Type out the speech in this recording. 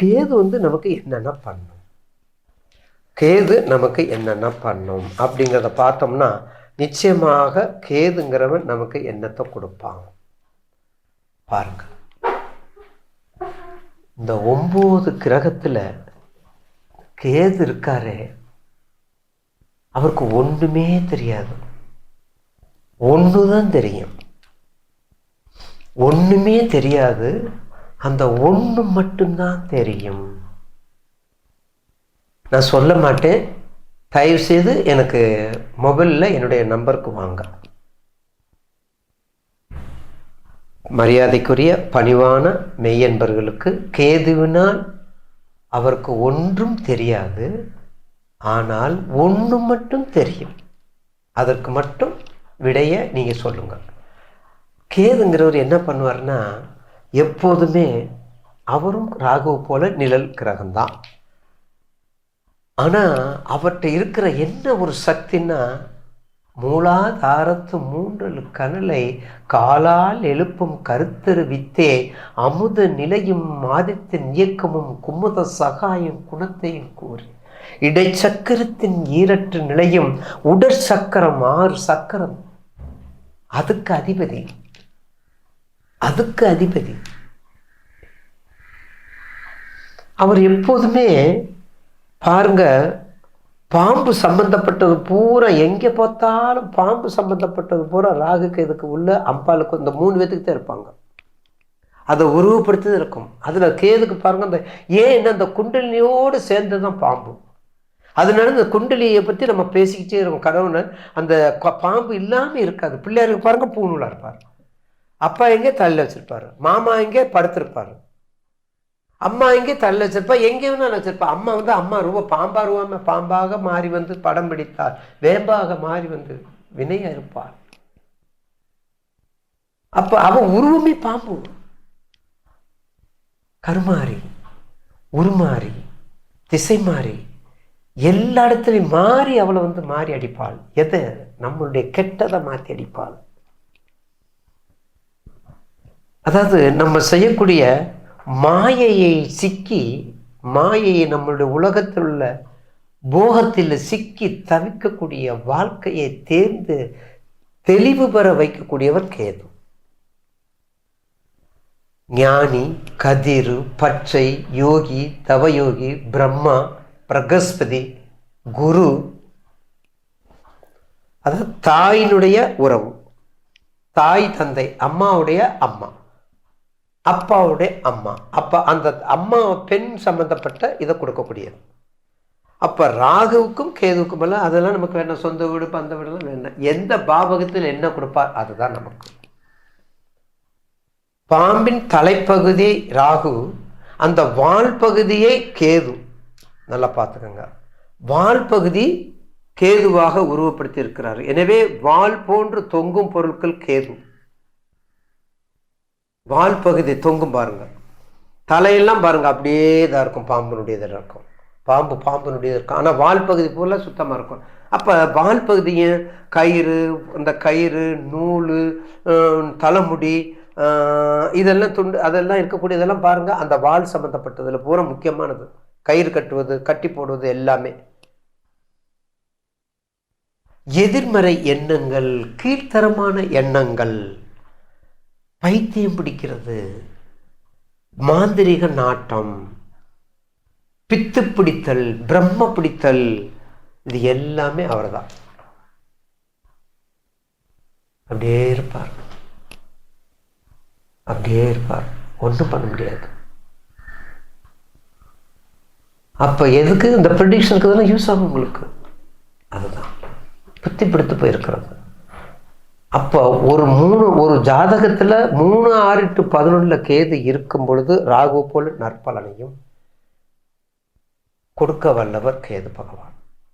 கேது வந்து நமக்கு என்னென்ன பண்ணும்? கேது நமக்கு என்னென்ன பண்ணும்? அப்படிங்கிறத பார்த்தோம்னா நிச்சயமாக கேதுங்கிறவன் நமக்கு என்னத்தை கொடுப்பான்? பாருங்க. இந்த ஒம்பது கிரகத்தில் கேது இருக்காரே அவருக்கு ஒன்றுமே தெரியாது. ஒன்று தான் தெரியும். ஒன்றுமே தெரியாது. அந்த ஒன்று மட்டும்தான் தெரியும். நான் சொல்ல மாட்டேன். தயவு செய்து எனக்கு மொபைலில் என்னுடைய நம்பருக்கு வாங்க. மரியாதைக்குரிய பணிவான மெய்யன்பர்களுக்கு கேதுவினால் அவருக்கு ஒன்றும் தெரியாது. ஆனால் ஒன்று மட்டும் தெரியும். அதற்கு மட்டும் விடைய நீங்கள் சொல்லுங்கள் கேதுங்கிறவர் என்ன பண்ணுவார்னா எப்போதுமே அவரும் ராகுவை போல நிழல் கிரகம்தான். ஆனால் அவர்கிட்ட இருக்கிற என்ன ஒரு சக்தின்னா மூலாதாரத்து மூன்றல் கனலை காலால் எழுப்பும் கருத்தரு வித்தே அமுத நிலையும் மாதத்தின் இயக்கமும் குமுத சகாயம் குணத்தையும் கூறி இடைச்சக்கரத்தின் ஈரற்று நிலையும் உடற்சக்கரம் ஆறு சக்கரம். அதுக்கு அதிபதி அதுக்கு அதிபதி. அவர் எப்போதுமே பாருங்க பாம்பு சம்பந்தப்பட்டது பூரா எங்கே பார்த்தாலும் பாம்பு சம்பந்தப்பட்டது பூரா ராகுக்கு இதுக்கு உள்ள அம்பாளுக்கு இந்த மூணு பேத்துக்கு தான் இருப்பாங்க. அதை உருவப்படுத்தி இருக்கும். அதில் கேதுக்கு பாருங்க அந்த ஏன் என்ன அந்த குண்டலினியோடு சேர்ந்து தான் பாம்பு. அதனால இந்த குண்டலியை பற்றி நம்ம பேசிக்கிட்டே இருக்கோம். கடவுள் அந்த பாம்பு இல்லாமல் இருக்காது. பிள்ளையாருக்கு பாருங்க பூநூலாக இருப்பார். அப்பா எங்கே தள்ளி வச்சிருப்பாரு. மாமா எங்கே படுத்திருப்பாரு. அம்மா எங்கே தள்ளி வச்சிருப்பா. எங்கேயும் நான் வச்சிருப்பா. அம்மா வந்து அம்மா ரொம்ப பாம்பா ரூபாம பாம்பாக மாறி வந்து படம் பிடித்தார். வேம்பாக மாறி வந்து வினையா இருப்பார். அப்போ அவன் உருவமே பாம்பு. கருமாறி உருமாறி திசை மாறி எல்லா இடத்துலையும் மாறி அவளை வந்து மாறி அடிப்பாள். எதை? நம்மளுடைய கெட்டதை மாற்றி அடிப்பாள். அதாவது நம்ம செய்யக்கூடிய மாயையை சிக்கி மாயையை நம்மளுடைய உலகத்தில் உள்ள போகத்தில் சிக்கி தவிக்கக்கூடிய வாழ்க்கையை தேர்ந்து தெளிவு பெற வைக்கக்கூடியவர் கேது. ஞானி கதிர் பச்சை யோகி தவயோகி பிரம்மா பிரகஸ்பதி குரு அதாவது தாயினுடைய உறவு தாய் தந்தை அம்மாவுடைய அம்மா. அப்பாவுடைய அம்மா. அப்பா அந்த அம்மா பெண் சம்மந்தப்பட்ட இதை கொடுக்கக்கூடியது. அப்போ ராகுவுக்கும் கேதுவுக்கும் எல்லாம் அதெல்லாம் நமக்கு வேணும். சொந்த வீடு பந்த வீடுலாம் வேணும். எந்த பாவகத்தில் என்ன கொடுப்பார் அதுதான் நமக்கு. பாம்பின் தலைப்பகுதி ராகு அந்த வால் பகுதியே கேது. நல்லா பார்த்துக்கோங்க. வால் பகுதி கேதுவாக உருவப்படுத்தி இருக்கிறார். எனவே வால் போன்று தொங்கும் பொருட்கள் கேது. வால் பகுதி தொங்கும் பாருங்க. தலையெல்லாம் பாருங்க அப்படியே தான் இருக்கும். பாம்பினுடையது இதில் இருக்கும். பாம்பு பாம்பினுடையது இருக்கும். ஆனால் வால் பகுதி போல சுத்தமாக இருக்கும். அப்போ வால் பகுதியும் கயிறு அந்த கயிறு நூல் தலைமுடி இதெல்லாம் துண்டு அதெல்லாம் இருக்கக்கூடியதெல்லாம் பாருங்கள் அந்த வால் சம்மந்தப்பட்டதில் பூரா முக்கியமானது. கயிறு கட்டுவது கட்டி போடுவது எல்லாமே. எதிர்மறை எண்ணங்கள் கீழ்த்தரமான எண்ணங்கள். பைத்தியம் பிடிக்கிறது. மாந்திரிக நாட்டம் பித்து பிடித்தல் பிரம்ம பிடித்தல் இது எல்லாமே அவர்தான். அப்படியே இருப்பார். அப்படியே இருப்பார். ஒன்றும் பண்ண முடியாது. அப்போ எதுக்கு? இந்த ப்ரிடிக்ஷனுக்கு தானே யூஸ் ஆகும் உங்களுக்கு. அதுதான். புத்தி பிடித்து போயிருக்கிறது. அப்போ ஒரு மூணு ஒரு ஜாதகத்தில் மூணு ஆறு டு பதினொன்றில் கேது இருக்கும் பொழுது ராகு போல் நற்பலனையும் கொடுக்க வல்லவர் கேது பகவான்.